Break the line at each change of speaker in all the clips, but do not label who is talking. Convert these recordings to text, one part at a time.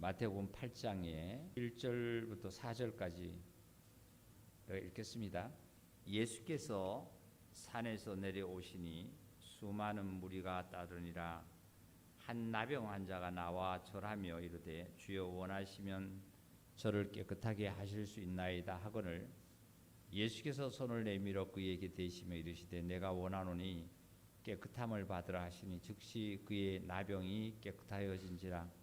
마태복음 8장에 1절부터 4절까지 읽겠습니다. 예수께서 산에서 내려오시니 수많은 무리가 따르니라. 한 나병 환자가 나와 절하며 이르되 주여 원하시면 저를 깨끗하게 하실 수 있나이다 하거늘. 예수께서 손을 내밀어 그에게 대시며 이르시되 내가 원하노니 깨끗함을 받으라 하시니 즉시 그의 나병이 깨끗하여진지라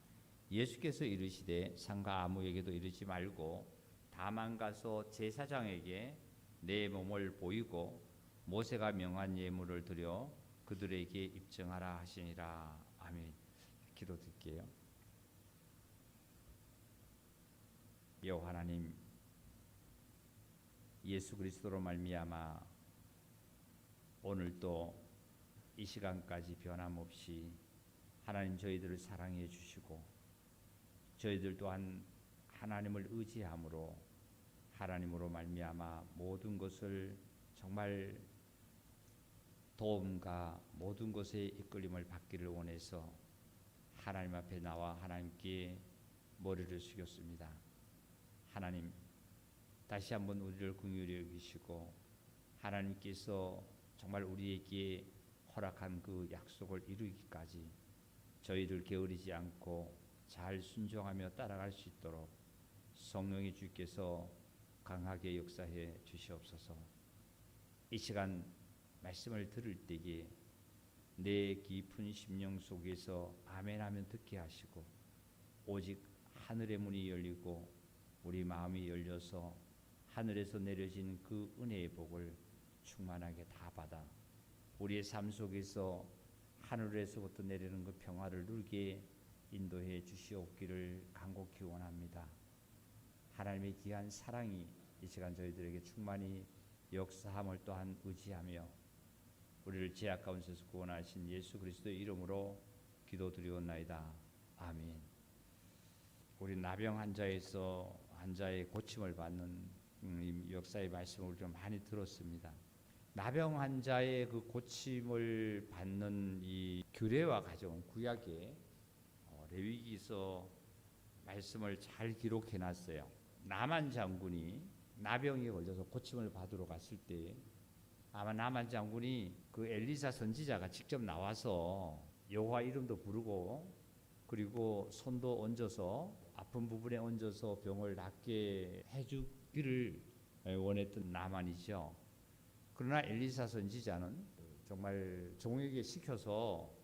예수께서 이르시되 상가 아무에게도 이르지 말고 다만 가서 제사장에게 내 몸을 보이고 모세가 명한 예물을 드려 그들에게 입증하라 하시니라. 아멘. 기도 드릴게요. 여호와 하나님 예수 그리스도로 말미암아 오늘도 이 시간까지 변함없이 하나님 저희들을 사랑해 주시고 저희들 또한 하나님을 의지함으로 하나님으로 말미암아 모든 것을 정말 도움과 모든 것에 이끌림을 받기를 원해서 하나님 앞에 나와 하나님께 머리를 숙였습니다. 하나님 다시 한번 우리를 긍휼히 여기시고 하나님께서 정말 우리에게 허락한 그 약속을 이루기까지 저희를 게으르지 않고 잘 순종하며 따라갈 수 있도록 성령의 주께서 강하게 역사해 주시옵소서. 이 시간 말씀을 들을 때에 내 깊은 심령 속에서 아멘 하면 듣게 하시고 오직 하늘의 문이 열리고 우리 마음이 열려서 하늘에서 내려진 그 은혜의 복을 충만하게 다 받아 우리의 삶 속에서 하늘에서부터 내리는 그 평화를 누리게 인도해 주시옵기를 간곡히 원합니다. 하나님의 귀한 사랑이 이 시간 저희들에게 충만히 역사함을 또한 의지하며 우리를 죄악 가운데서 구원하신 예수 그리스도의 이름으로 기도드리옵나이다. 아멘. 우리 나병 환자에서 환자의 고침을 받는 음, 역사의 말씀을 좀 많이 들었습니다. 나병 환자의 그 고침을 받는 이 규례와 구약의 어, 레위기서 말씀을 잘 기록해 놨어요. 나만 장군이 나병에 걸려서 고침을 받으러 갔을 때 아마 나만 장군이 그 엘리사 선지자가 직접 나와서 여호와 이름도 부르고 그리고 손도 얹어서 아픈 부분에 얹어서 병을 낫게 해주기를 원했던 나만이죠. 그러나 엘리사 선지자는 정말 종에게 시켜서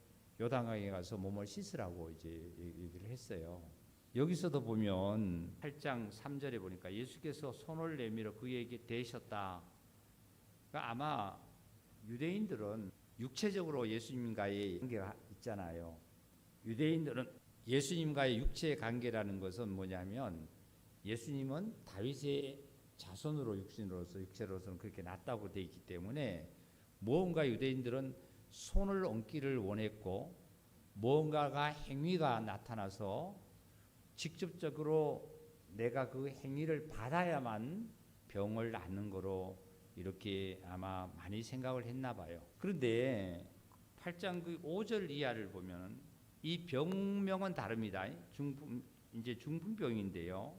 요단강에 가서 몸을 씻으라고 이제 얘기를 했어요. 여기서도 보면 8장 3절에 보니까 예수께서 손을 내밀어 그에게 대셨다. 그러니까 아마 유대인들은 육체적으로 예수님과의 관계가 있잖아요. 유대인들은 예수님과의 육체 관계라는 것은 뭐냐면 예수님은 다윗의 자손으로 육신으로서 육체로서는 그렇게 낫다고 되어 있기 때문에 무언가 유대인들은 손을 얹기를 원했고 무언가가 행위가 나타나서 직접적으로 내가 그 행위를 받아야만 병을 낫는 거로 이렇게 아마 많이 생각을 했나 봐요. 그런데 8장 그 5절 이하를 보면 이 병명은 다릅니다. 중풍 이제 중풍병인데요.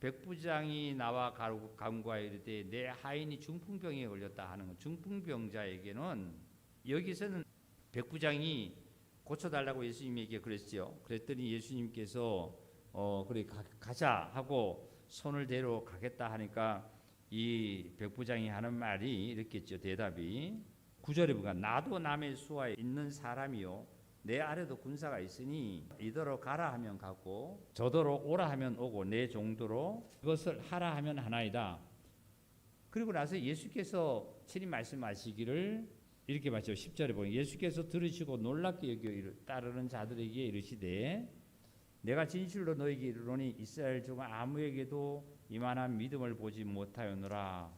백부장이 나와 간구하여 이르되 내 하인이 중풍병에 걸렸다 하는 건 중풍병자에게는 여기서는 백부장이 고쳐달라고 예수님에게 그랬죠. 그랬더니 예수님께서 어 그래 가, 자 하고 손을 대러 가겠다 하니까 이 백부장이 하는 말이 이렇겠죠. 대답이 구절에 보면 나도 남의 수하에 있는 사람이요 내 아래도 군사가 있으니 이더러 가라 하면 가고 저더러 오라 하면 오고 내 정도로 그것을 하라 하면 하나이다. 그리고 나서 예수께서 친히 말씀하시기를 이렇게 말죠. 10절에 보면 예수께서 들으시고 놀랍게 여겨 따르는 자들에게 이르시되 내가 진실로 너에게 이르노니 이스라엘 중 아무에게도 이만한 믿음을 보지 못하였노라.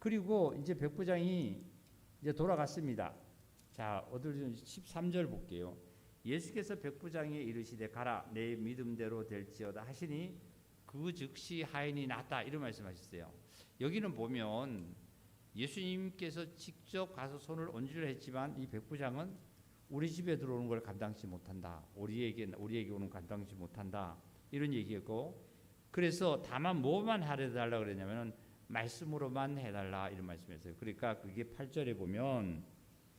그리고 이제 백부장이 이제 돌아갔습니다. 자, 어들 13절 볼게요. 예수께서 백부장에 이르시되 가라 내 믿음대로 될지어다 하시니 그 즉시 하인이 낫다 이런 말씀하셨어요. 여기는 보면 예수님께서 직접 가서 손을 얹으려 했지만 이 백부장은 우리 집에 들어오는 걸 감당치 못한다. 우리에게 우리에게 오는 걸 감당치 못한다. 이런 얘기였고 그래서 다만 뭐만 하려 달라 그랬냐면은 말씀으로만 해달라 이런 말씀이었어요. 그러니까 그게 8절에 보면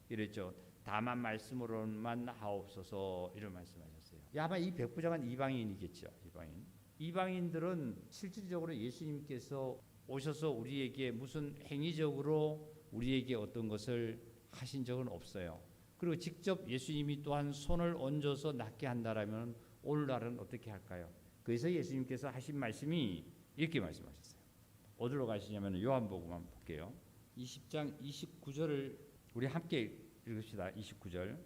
이랬죠. 다만 말씀으로만 하옵소서 이런 말씀하셨어요. 아마 이 백부장은 이방인이겠죠. 이방인. 이방인들은 실질적으로 예수님께서 오셔서 우리에게 무슨 행위적으로 우리에게 어떤 것을 하신 적은 없어요. 그리고 직접 예수님이 또한 손을 얹어서 낫게 한다라면 오늘날은 어떻게 할까요? 그래서 예수님께서 하신 말씀이 이렇게 말씀하셨어요. 어디로 가시냐면 요한복음 한번 볼게요. 20장 29절을 우리 함께 읽읍시다. 29절.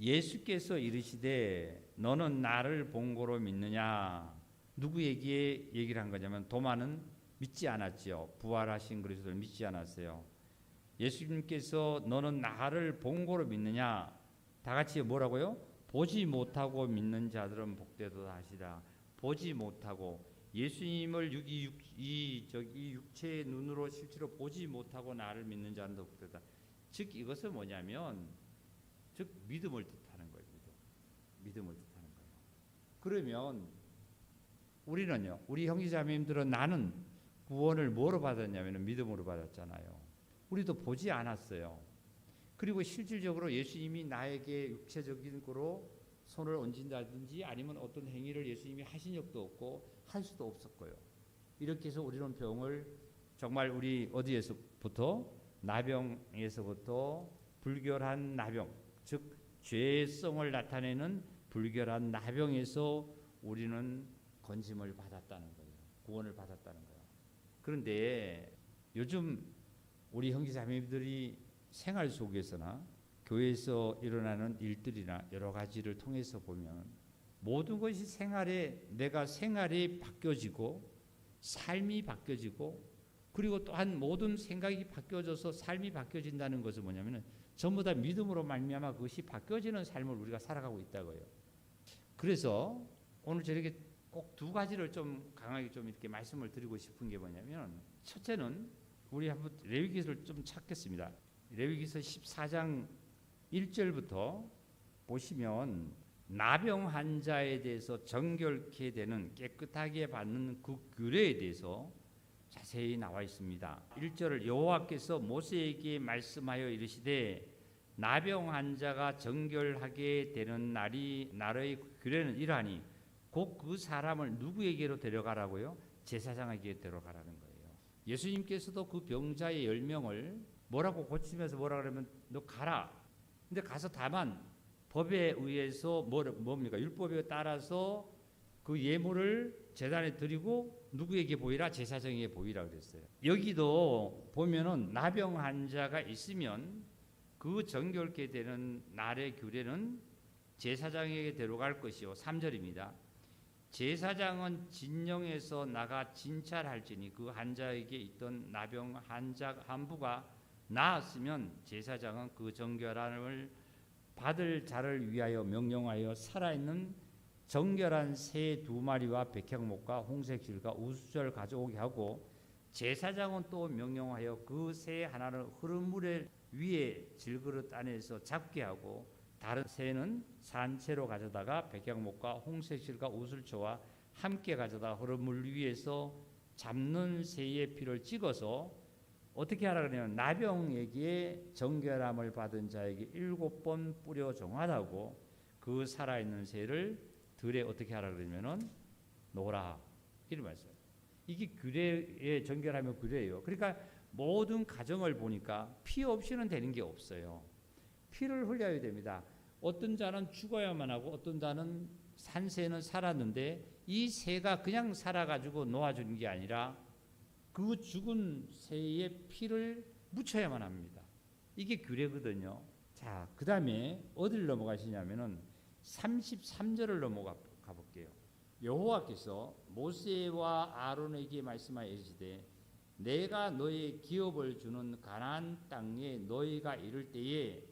예수께서 이르시되 너는 나를 본고로 믿느냐? 누구에게 얘기를 한 거냐면 도마는 믿지 않았지요. 부활하신 그리스도를 믿지 않았어요. 예수님께서 너는 나를 본고로 믿느냐? 다 같이 뭐라고요? 보지 못하고 믿는 자들은 복되도다 하시라. 보지 못하고 예수님을 육, 이, 육, 이 저기 육체의 눈으로 실제로 보지 못하고 나를 믿는 자는 더 복되다. 즉 이것은 뭐냐면 즉 믿음을 뜻하는 거예요. 믿음. 믿음 을 뜻하는 거예요. 그러면 우리는요. 우리 형제자매님들은 나는 구원을 뭐로 받았냐면 믿음으로 받았잖아요. 우리도 보지 않았어요. 그리고 실질적으로 예수님이 나에게 육체적인 거로 손을 얹는다든지 아니면 어떤 행위를 예수님이 하신 적도 없고 할 수도 없었고요. 이렇게 해서 우리는 병을 정말 우리 어디에서부터 나병에서부터 불결한 나병, 즉 죄성을 나타내는 불결한 나병에서 우리는 건짐을 받았다는 거예요. 구원을 받았다는 거예요. 그런데 요즘 우리 형제자매들이 생활 속에서나 교회에서 일어나는 일들이나 여러 가지를 통해서 보면 모든 것이 생활에 내가 생활이 바뀌어지고 삶이 바뀌어지고 그리고 또한 모든 생각이 바뀌어져서 삶이 바뀌어진다는 것은 뭐냐면은 전부 다 믿음으로 말미암아 그것이 바뀌어지는 삶을 우리가 살아가고 있다고요. 그래서 오늘 저렇게 꼭 두 가지를 좀 강하게 좀 이렇게 말씀을 드리고 싶은 게 뭐냐면 첫째는 우리 한번 레위기서를 좀 찾겠습니다. 레위기서 14장 1절부터 보시면 나병 환자에 대해서 정결케 되는 깨끗하게 받는 그 규례에 대해서 자세히 나와 있습니다. 1절을 여호와께서 모세에게 말씀하여 이르시되 나병 환자가 정결하게 되는 날이 나의 규례는 이러하니 곧 그 사람을 누구에게로 데려가라고요? 제사장에게 데려가라는 거예요. 예수님께서도 그 병자의 열 명을 뭐라고 고치면서 뭐라 그러면 너 가라. 근데 가서 다만 법에 의해서 뭐 뭡니까 율법에 따라서 그 예물을 제단에 드리고 누구에게 보이라 제사장에게 보이라 그랬어요. 여기도 보면은 나병 환자가 있으면 그 정결케 되는 날의 규례는 제사장에게 데려갈 것이요. 3절입니다. 제사장은 진영에서 나가 진찰할지니 그 환자에게 있던 나병 환자 한부가 나았으면 제사장은 그 정결함을 받을 자를 위하여 명령하여 살아있는 정결한 새 두 마리와 백향목과 홍색실과 우수절 가져오게 하고 제사장은 또 명령하여 그 새 하나를 흐른 물에 위에 질그릇 안에서 잡게 하고 다른 새는 산채로 가져다가 백향목과 홍색실과 우슬초와 함께 가져다 흐른 물 위에서 잡는 새의 피를 찍어서 어떻게 하라 그러냐면 나병에게 정결함을 받은 자에게 일곱 번 뿌려 정하라고 그 살아있는 새를 들에 어떻게 하라 그러면은 놓라 이런 말씀. 이게 규례의 정결하면 규례예요. 그러니까 모든 가정을 보니까 피 없이는 되는 게 없어요. 피를 흘려야 됩니다. 어떤 자는 죽어야만 하고 어떤 자는 산새는 살았는데 이 새가 그냥 살아가지고 놓아주는 게 아니라 그 죽은 새의 피를 묻혀야만 합니다. 이게 규례거든요. 자, 그 다음에 어디를 넘어가시냐면은 33절을 넘어가 볼게요. 여호와께서 모세와 아론에게 말씀하여 이르시되 내가 너의 기업을 주는 가나안 땅에 너희가 이를 때에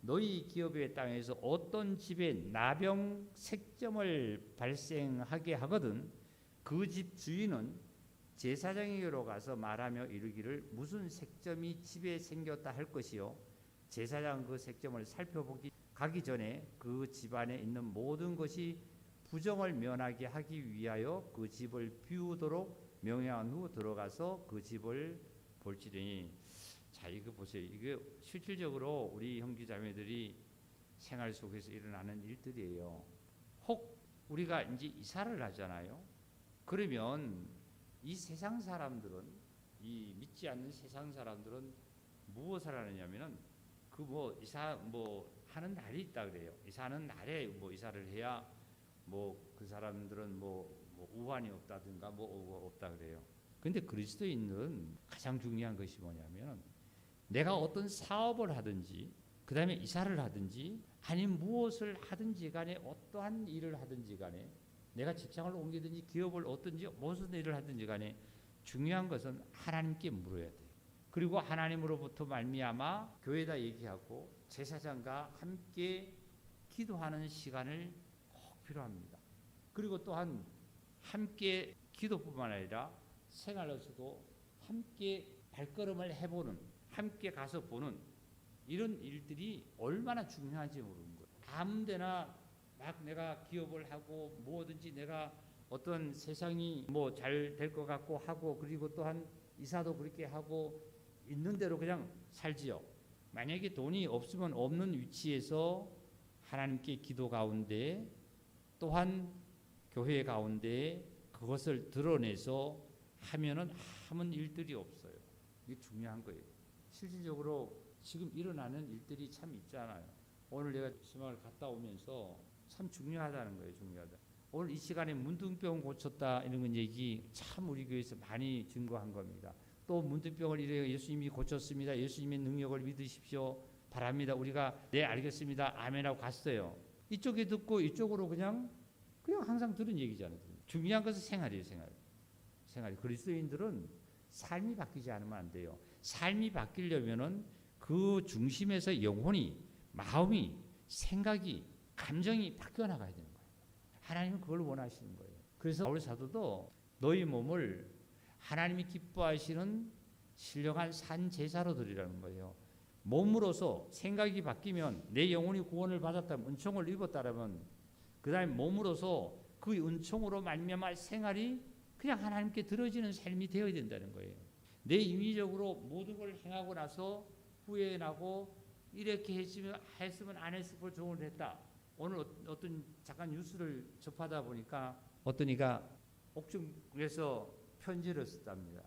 너희 기업의 땅에서 어떤 집에 나병 색점을 발생하게 하거든 그 집 주인은 제사장에게로 가서 말하며 이르기를 무슨 색점이 집에 생겼다 할 것이요? 제사장 그 색점을 살펴보기 가기 전에 그 집안에 있는 모든 것이 부정을 면하게 하기 위하여 그 집을 비우도록 명령한 후 들어가서 그 집을 볼지니 자 이거 보세요. 이게 실질적으로 우리 형제자매들이 생활 속에서 일어나는 일들이에요. 혹 우리가 이제 이사를 하잖아요. 그러면 이 세상 사람들은 이 믿지 않는 세상 사람들은 무엇을 하느냐면은 그 뭐 이사 뭐 하는 날이 있다 그래요. 이사하는 날에 뭐 이사를 해야 뭐 그 사람들은 뭐, 뭐 우환이 없다든가 뭐 어- 없다 그래요. 근데 그리스도인은 가장 중요한 것이 뭐냐면 내가 어떤 사업을 하든지 그 다음에 이사를 하든지 아니면 무엇을 하든지 간에 어떠한 일을 하든지 간에 내가 직장을 옮기든지 기업을 얻든지 무슨 일을 하든지 간에 중요한 것은 하나님께 물어야 돼. 그리고 하나님으로부터 말미암아 교회다 얘기하고 제사장과 함께 기도하는 시간을 꼭 필요합니다. 그리고 또한 함께 기도뿐만 아니라 생활에서도 함께 발걸음을 해보는 함께 가서 보는 이런 일들이 얼마나 중요한지 모르는 거예요. 아무 데나 막 내가 기업을 하고 뭐든지 내가 어떤 세상이 뭐 잘 될 것 같고 하고 그리고 또한 이사도 그렇게 하고 있는 대로 그냥 살지요. 만약에 돈이 없으면 없는 위치에서 하나님께 기도 가운데 또한 교회 가운데 그것을 드러내서 하면은 아무 일들이 없어요. 이게 중요한 거예요. 실질적으로 지금 일어나는 일들이 참 있잖아요. 오늘 내가 시막을 갔다 오면서 참 중요하다는 거예요. 중요하다. 오늘 이 시간에 문둥병 고쳤다 이런 건 얘기 참 우리 교회에서 많이 증거한 겁니다. 또 문둥병을 이래 예수님이 고쳤습니다. 예수님의 능력을 믿으십시오. 바랍니다. 우리가 네 알겠습니다. 아멘하고 갔어요. 이쪽에 듣고 이쪽으로 그냥 그냥 항상 들은 얘기잖아요. 중요한 것은 생활이에요, 생활. 생활. 그리스도인들은 삶이 바뀌지 않으면 안 돼요. 삶이 바뀌려면은 그 중심에서 영혼이, 마음이, 생각이, 감정이 바뀌어 나가야 되는 거예요. 하나님은 그걸 원하시는 거예요. 그래서 바울 사도도 너희 몸을 하나님이 기뻐하시는 신령한 산 제사로 드리라는 거예요. 몸으로서 생각이 바뀌면 내 영혼이 구원을 받았다면 은총을 입었다면 그다음에 몸으로서 그 은총으로 말미암아 생활이 그냥 하나님께 들어지는 삶이 되어야 된다는 거예요. 내 인위적으로 모든 걸 행하고 나서 후회나고 이렇게 했으면 했으면 안 했으면 좋은 했다. 오늘 어- 어떤 잠깐 뉴스를 접하다 보니까 어떤 이가 옥중에서 편지를 썼답니다.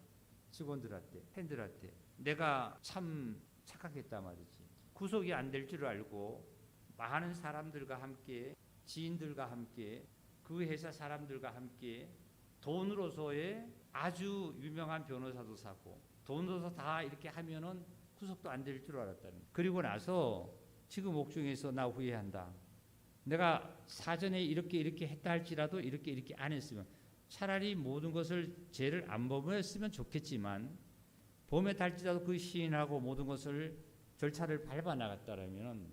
직원들한테 팬들한테 내가 참 착각했다 말이지. 구속이 안 될 줄 알고 많은 사람들과 함께 지인들과 함께 그 회사 사람들과 함께 돈으로서의 아주 유명한 변호사도 사고 돈으로서 다 이렇게 하면은 구속도 안 될 줄 알았다는. 그리고 나서 지금 옥중에서 나 후회한다. 내가 사전에 이렇게 이렇게 했다 할지라도 이렇게 이렇게 안 했으면 차라리 모든 것을 죄를 안 범했으면 좋겠지만 범했할지라도 그 시인하고 모든 것을 절차를 밟아 나갔다라면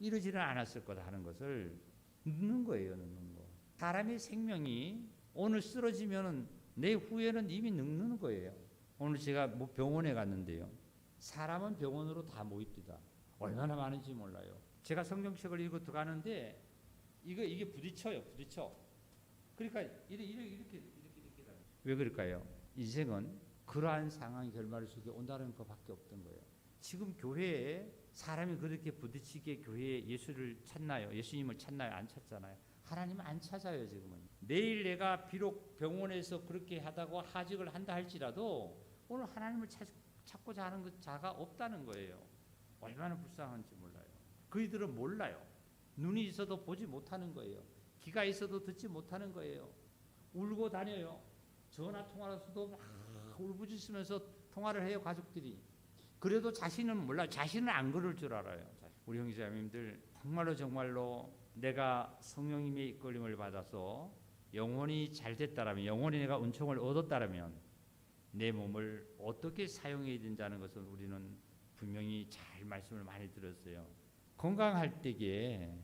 이러지는 않았을 거다 하는 것을 묻는 거예요, 묻는 거. 사람의 생명이 오늘 쓰러지면은 내 후에는 이미 늙는 거예요. 오늘 제가 뭐 병원에 갔는데요. 사람은 병원으로 다 모입니다. 얼마나 많은지 몰라요. 제가 성경책을 읽고 들어가는데 이거 이게 부딪혀요, 부딪혀. 그러니까 이렇게 이렇게 이렇게 이렇게. 왜 그럴까요? 인생은 그러한 상황이 결말 속에 온다는 것밖에 없던 거예요. 지금 교회에 사람이 그렇게 부딪히게 교회에 예수를 찾나요? 예수님을 찾나요? 안 찾잖아요. 하나님은 안 찾아요 지금은. 내일 내가 비록 병원에서 그렇게 하다고 하직을 한다 할지라도 오늘 하나님을 찾, 찾고자 하는 그 자가 없다는 거예요. 얼마나 불쌍한지 몰라요. 그이들은 몰라요. 눈이 있어도 보지 못하는 거예요. 귀가 있어도 듣지 못하는 거예요. 울고 다녀요. 전화 통화로서도 막 울부짖으면서 통화를 해요 가족들이. 그래도 자신은 몰라. 자신은 안 그럴 줄 알아요. 우리 형제자매님들 정말로 정말로 내가 성령님의 이끌림을 받아서 영혼이 잘 됐다라면 영혼이 내가 은총을 얻었다라면 내 몸을 어떻게 사용해야 된다는 것을 우리는 분명히 잘 말씀을 많이 들었어요. 건강할 때에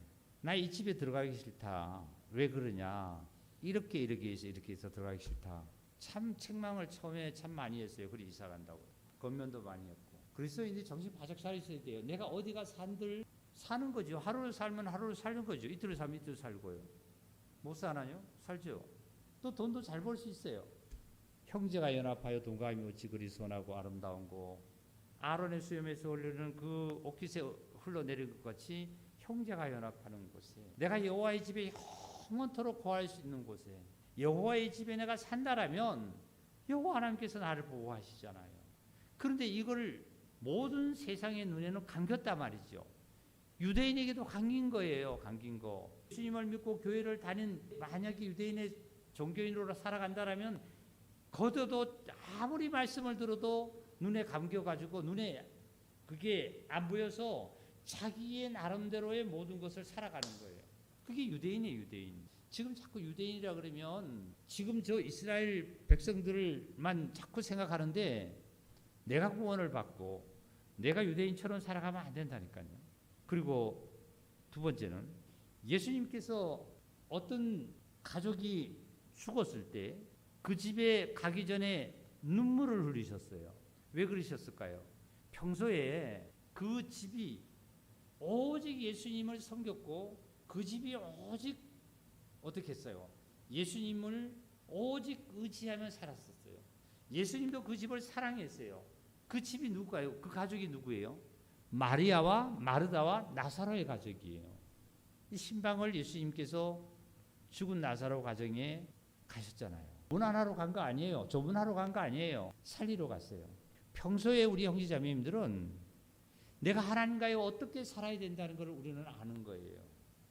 나 이 집에 들어가기 싫다. 왜 그러냐? 이렇게 이렇게 해서 이렇게 해서 들어가기 싫다. 참 책망을 처음에 참 많이 했어요. 그리 이사 간다고. 겉면도 많이 했고. 그리스도인들이 정신 바짝 차리셔야 돼요. 내가 어디가 산들 사는 거죠. 하루를 살면 하루를 사는 거죠. 이틀을 살면 이틀 살고요. 못 사나요? 살죠. 또 돈도 잘 벌 수 있어요. 형제가 연합하여 동감이 어찌 그리 선하고 아름다운 고 아론의 수염에서 올리는 그 옷깃에 흘러내릴 것 같이 형제가 연합하는 곳에 내가 여호와의 집에 영원토록 거할 수 있는 곳에 여호와의 집에 내가 산다라면 여호와 하나님께서 나를 보호하시잖아요. 그런데 이걸 모든 세상의 눈에는 감겼단 말이죠. 유대인에게도 감긴 거예요. 감긴 거. 예수님을 믿고 교회를 다닌 만약에 유대인의 종교인으로 살아간다라면 거둬도 아무리 말씀을 들어도 눈에 감겨 가지고 눈에 그게 안 보여서 자기의 나름대로의 모든 것을 살아가는 거예요. 그게 유대인이에요, 유대인. 지금 자꾸 유대인이라 그러면 지금 저 이스라엘 백성들만 자꾸 생각하는데 내가 구원을 받고 내가 유대인처럼 살아가면 안 된다니까요. 그리고 두 번째는 예수님께서 어떤 가족이 죽었을 때 그 집에 가기 전에 눈물을 흘리셨어요. 왜 그러셨을까요? 평소에 그 집이 오직 예수님을 섬겼고 그 집이 오직 어떻게 했어요? 예수님을 오직 의지하며 살았었어요. 예수님도 그 집을 사랑했어요. 그 집이 누구예요? 그 가족이 누구예요? 마리아와 마르다와 나사로의 가족이에요. 이 신방을 예수님께서 죽은 나사로 가정에 가셨잖아요. 문안하러 간 거 아니에요. 조문하러 간 거 아니에요. 살리러 갔어요. 평소에 우리 형제자매님들은 내가 하나님과의 어떻게 살아야 된다는 걸 우리는 아는 거예요.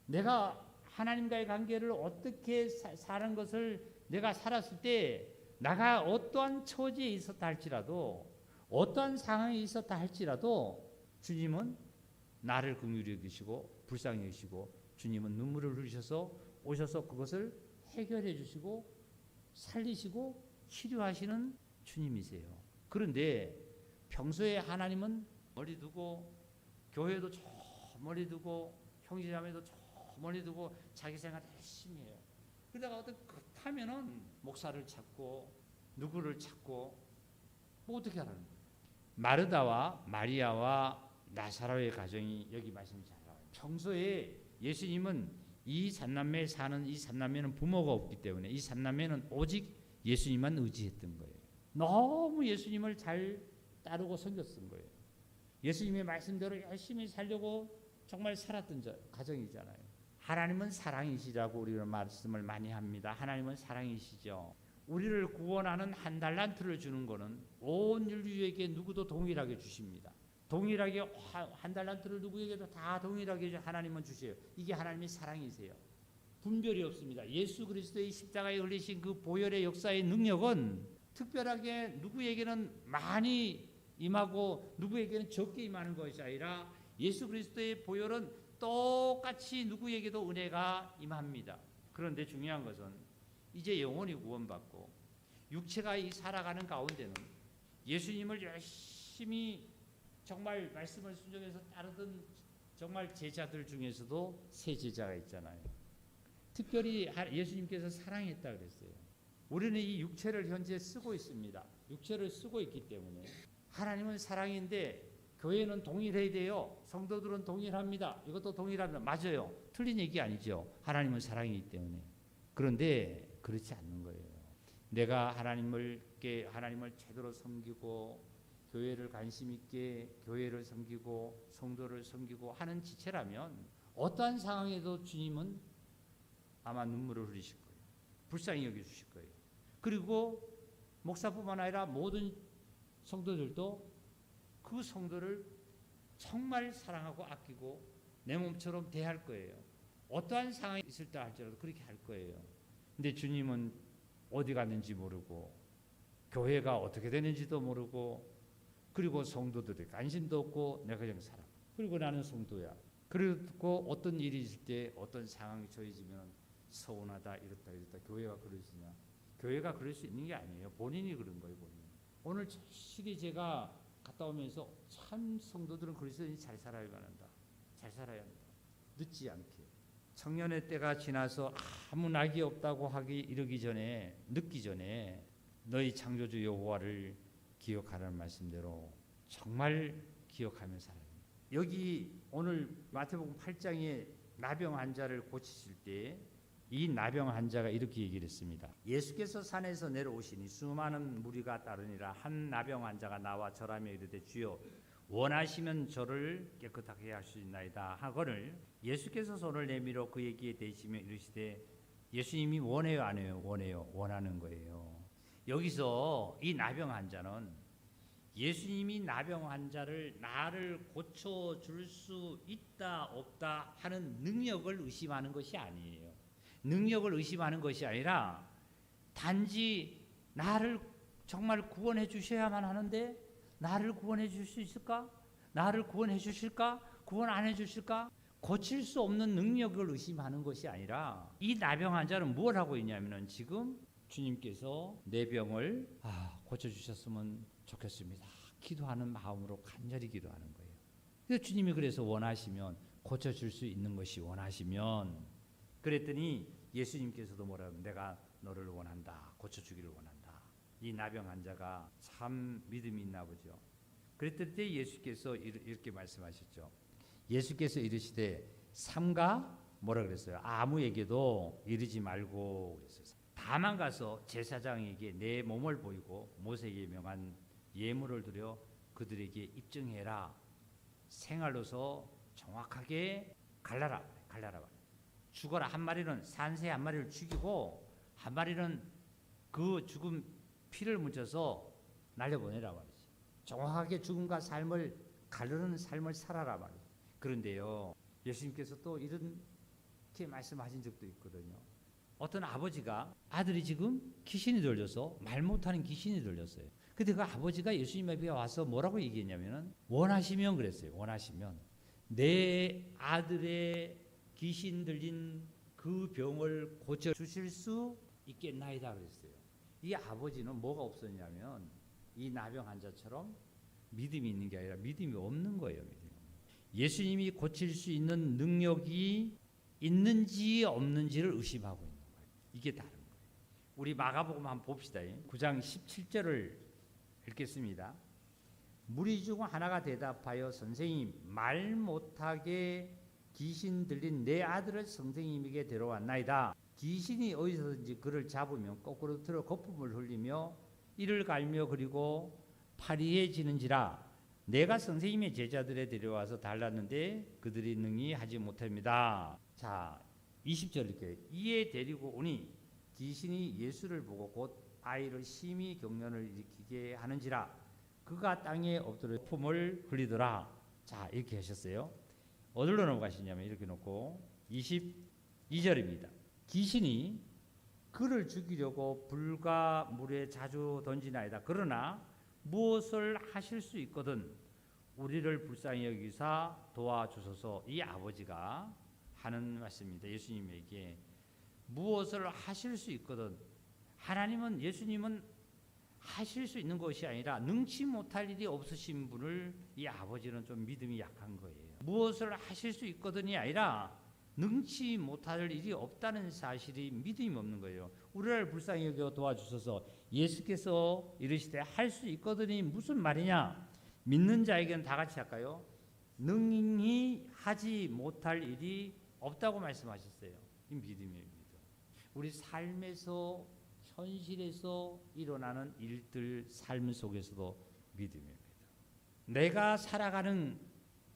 내가 하나님과의 관계를 어떻게 사, 사는 것을 내가 살았을 때 나가 어떠한 처지에 있었다 할지라도 어떠한 상황에 있었다 할지라도 주님은 나를 긍휼히 여기시고 불쌍히 여기시고 주님은 눈물을 흘리셔서 오셔서 그것을 해결해 주시고 살리시고 치료하시는 주님이세요. 그런데 평소에 하나님은 머리 두고 교회도 저 머리 두고 형제자매도 저 머리 두고 자기 생활 열심히 해요. 그러다가 어떤 급하면은 목사를 찾고 누구를 찾고 뭐 어떻게 하라는 거예요? 마르다와 마리아와 나사로의 가정이 여기 말씀 잘 나와요. 평소에 예수님은 이 삼남매 사는 이 삼남매는 부모가 없기 때문에 이 삼남매는 오직 예수님만 의지했던 거예요. 너무 예수님을 잘 따르고 섬겼던 거예요. 예수님의 말씀대로 열심히 살려고 정말 살았던 저, 가정이잖아요. 하나님은 사랑이시라고 우리는 말씀을 많이 합니다. 하나님은 사랑이시죠. 우리를 구원하는 한 달란트를 주는 것은 온 인류에게 누구도 동일하게 주십니다. 동일하게 한 달란트를 누구에게도 다 동일하게 하나님은 주세요. 이게 하나님의 사랑이세요. 분별이 없습니다. 예수 그리스도의 십자가에 흘리신 그 보혈의 역사의 능력은 특별하게 누구에게는 많이 임하고 누구에게는 적게 임하는 것이 아니라 예수 그리스도의 보혈은 똑같이 누구에게도 은혜가 임합니다. 그런데 중요한 것은 이제 영혼이 구원받고 육체가 이 살아가는 가운데는 예수님을 열심히 정말 말씀을 순종해서 따르던 정말 제자들 중에서도 세 제자가 있잖아요. 특별히 예수님께서 사랑했다 그랬어요. 우리는 이 육체를 현재 쓰고 있습니다. 육체를 쓰고 있기 때문에 하나님은 사랑인데 교회는 동일해야 돼요. 성도들은 동일합니다. 이것도 동일합니다. 맞아요. 틀린 얘기 아니죠. 하나님은 사랑이기 때문에. 그런데 그렇지 않는 거예요. 내가 하나님을 하나님을 제대로 섬기고 교회를 관심 있게 교회를 섬기고 성도를 섬기고 하는 지체라면 어떠한 상황에도 주님은 아마 눈물을 흘리실 거예요. 불쌍히 여겨 주실 거예요. 그리고 목사뿐만 아니라 모든 성도들도 그 성도를 정말 사랑하고 아끼고 내 몸처럼 대할 거예요. 어떠한 상황이 있을 때 할지라도 그렇게 할 거예요. 근데 주님은 어디 갔는지 모르고 교회가 어떻게 되는지도 모르고 그리고 성도들의 관심도 없고 내가 그냥 살아. 그리고 나는 성도야. 그리고 어떤 일이 있을 때 어떤 상황이 처해지면 서운하다 이렇다 이렇다 교회가 그러시냐? 교회가 그럴 수 있는 게 아니에요. 본인이 그런 거예요, 본인. 오늘 실히 제가 갔다 오면서 참 성도들은 그리스도인이 잘 살아야만 한다. 잘 살아야 한다. 늦지 않게. 청년의 때가 지나서 아무 낙이 없다고 하기 이르기 전에 늦기 전에 너희 창조주 여호와를 기억하라는 말씀대로 정말 기억하며 살아야 여기 오늘 마태복음 8장에 나병 환자를 고치실 때 이 나병 환자가 이렇게 얘기를 했습니다. 예수께서 산에서 내려오시니 수많은 무리가 따르니라 한 나병 환자가 나와 절하며 이르되 주여 원하시면 저를 깨끗하게 있나이다 하거늘 예수께서 손을 내밀어 그에게 대시며 이르시되 예수님이 원해요 안 해요 원해요 원하는 거예요. 여기서 이 나병 환자는 예수님이 나병 환자를 나를 고쳐 줄 수 있다 없다 하는 능력을 의심하는 것이 아니에요. 능력을 의심하는 것이 아니라 단지 나를 정말 구원해 주셔야만 하는데 나를 구원해 줄수 있을까? 나를 구원해 주실까? 구원 안 해 주실까? 고칠 수 없는 능력을 의심하는 것이 아니라 이 나병 환자는 뭘 하고 있냐면은 지금 주님께서 내 병을 아, 고쳐 주셨으면 좋겠습니다. 기도하는 마음으로 간절히 기도하는 거예요. 그래서 주님이 그래서 원하시면 고쳐 줄 수 있는 것이 원하시면 그랬더니 예수님께서도 뭐라 하면 내가 너를 원한다. 고쳐 주기를 원한다. 이 나병 환자가 참 믿음이 있나 보죠. 그랬을 때 예수께서 이렇게 말씀하셨죠. 예수께서 이르시되 삼가 뭐라 그랬어요? 아무에게도 이르지 말고 그랬어요. 다만 가서 제사장에게 내 몸을 보이고 모세에게 명한 예물을 드려 그들에게 입증해라. 생활로서 정확하게 갈라라. 갈라라. 죽어라 한 마리는 산새 한 마리를 죽이고 한 마리는 그 죽은 피를 묻혀서 날려보내라 말이지. 정확하게 죽음과 삶을 가르는 삶을 살아라 말이에요. 그런데요, 예수님께서 또 이렇게 말씀하신 적도 있거든요. 어떤 아버지가 아들이 지금 귀신이 들려서 말 못하는 귀신이 들렸어요. 근데 그 아버지가 예수님에게 와서 뭐라고 얘기했냐면은 원하시면 그랬어요. 원하시면 내 아들의 귀신 들린 그 병을 고쳐 주실 수 있겠나이다 그랬어요. 이 아버지는 뭐가 없었냐면 이 나병 환자처럼 믿음이 있는 게 아니라 믿음이 없는 거예요. 믿음이. 예수님이 고칠 수 있는 능력이 있는지 없는지를 의심하고. 이게 다른 거예요. 우리 마가복음 한번 봅시다. 9장 17절을 읽겠습니다. 무리 중 하나가 대답하여 선생님 말 못하게 귀신 들린 내 아들을 선생님에게 데려왔나이다. 귀신이 어디서든지 그를 잡으면 거꾸로 틀어 거품을 흘리며 이를 갈며 그리고 파리해지는지라 내가 선생님의 제자들에 데려와서 달랐는데 그들이 능히 하지 못합니다. 자, 20절 이렇게 이에 데리고 오니 귀신이 예수를 보고 곧 아이를 심히 경련을 일으키게 하는지라 그가 땅에 엎드려 품을 흘리더라. 자, 이렇게 하셨어요. 어디로 넘어가시냐면 이렇게 놓고 22절입니다. 귀신이 그를 죽이려고 불과 물에 자주 던지나이다. 그러나 무엇을 하실 수 있거든 우리를 불쌍히 여기사 도와주소서 이 아버지가 하는 말씀입니다. 예수님에게 무엇을 하실 수 있거든 하나님은 예수님은 하실 수 있는 것이 아니라 능치 못할 일이 없으신 분을 이 아버지는 좀 믿음이 약한 거예요. 무엇을 하실 수 있거든이 아니라 능치 못할 일이 없다는 사실이 믿음이 없는 거예요. 우리를 불쌍히 여겨 도와주셔서 예수께서 이르시되 할 수 있거든이 무슨 말이냐? 믿는 자에게는 다 같이 할까요? 능히 하지 못할 일이 없다고 말씀하셨어요. 이 믿음이에요, 믿음. 우리 삶에서 현실에서 일어나는 일들 삶 속에서도 믿음입니다. 내가 살아가는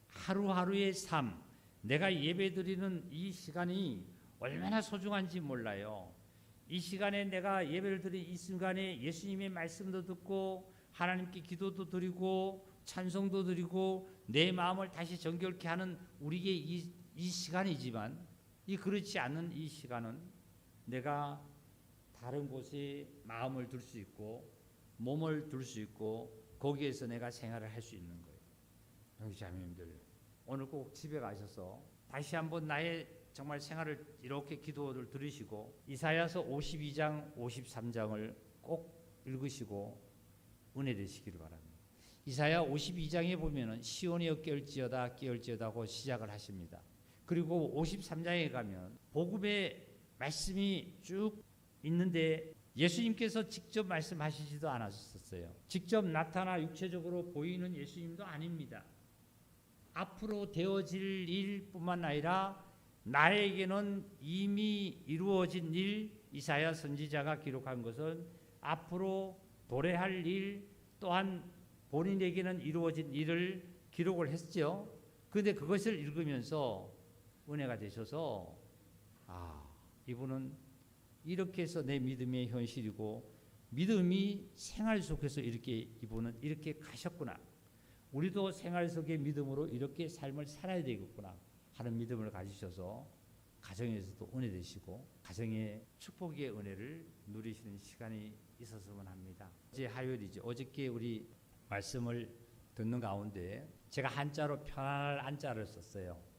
하루하루의 삶, 내가 예배드리는 이 시간이 얼마나 소중한지 몰라요. 이 시간에 내가 예배를 드린 이 순간에 예수님의 말씀도 듣고 하나님께 기도도 드리고 찬송도 드리고 내 마음을 다시 정결케 하는 우리의 이, 이 시간이지만 이 그렇지 않은 이 시간은 내가 다른 곳에 마음을 둘 수 있고 몸을 둘 수 있고 거기에서 내가 생활을 할 수 있는 거예요. 형제 자매님들 오늘 꼭 집에 가셔서 다시 한번 나의 정말 생활을 이렇게 기도를 들으시고 이사야서 52장 53장을 꼭 읽으시고 은혜 되시기를 바랍니다. 이사야 52장에 보면은 시온이여 깨울지어다 깨울지어다고 시작을 하십니다. 그리고 53장에 가면 복음의 말씀이 쭉 있는데 예수님께서 직접 말씀하시지도 않았었어요. 직접 나타나 육체적으로 보이는 예수님도 아닙니다. 앞으로 되어질 일뿐만 아니라 나에게는 이미 이루어진 일 이사야 선지자가 기록한 것은 앞으로 도래할 일 또한 본인에게는 이루어진 일을 기록을 했죠. 그런데 그것을 읽으면서 은혜가 되셔서 아 이분은 이렇게 해서 내 믿음의 현실이고 믿음이 생활 속에서 이렇게 이분은 이렇게 가셨구나. 우리도 생활 속의 믿음으로 이렇게 삶을 살아야 되겠구나 하는 믿음을 가지셔서 가정에서도 은혜 되시고 가정의 축복의 은혜를 누리시는 시간이 있었으면 합니다. 어제 화요일이죠. 어저께 우리 말씀을 듣는 가운데 제가 한자로 편안할 한자를 썼어요.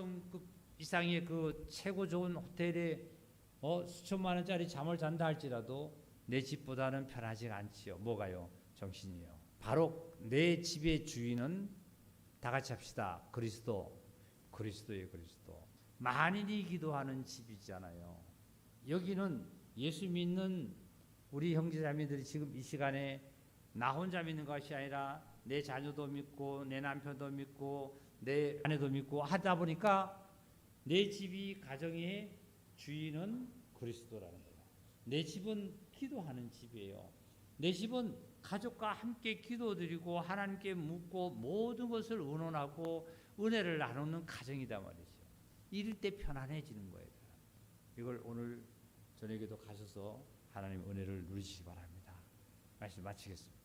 5성급 이상의 그 최고 좋은 호텔에 어, 수천만 원짜리 잠을 잔다 할지라도 내 집보다는 편하지 않지요. 뭐가요? 정신이요. 바로 내 집의 주인은 다 같이 합시다. 그리스도. 그리스도의 그리스도. 만인이 기도하는 집이잖아요. 여기는 예수 믿는 우리 형제자매들이 지금 이 시간에 나 혼자 믿는 것이 아니라 내 자녀도 믿고 내 남편도 믿고 내 아내도 믿고 하다 보니까 내 집이 가정의 주인은 그리스도라는 거예요. 내 집은 기도하는 집이에요. 내 집은 가족과 함께 기도드리고 하나님께 묻고 모든 것을 의논하고 은혜를 나누는 가정이다 말이죠. 이럴 때 편안해지는 거예요. 이걸 오늘 저녁에도 가셔서 하나님 은혜를 누리시기 바랍니다. 말씀 마치겠습니다.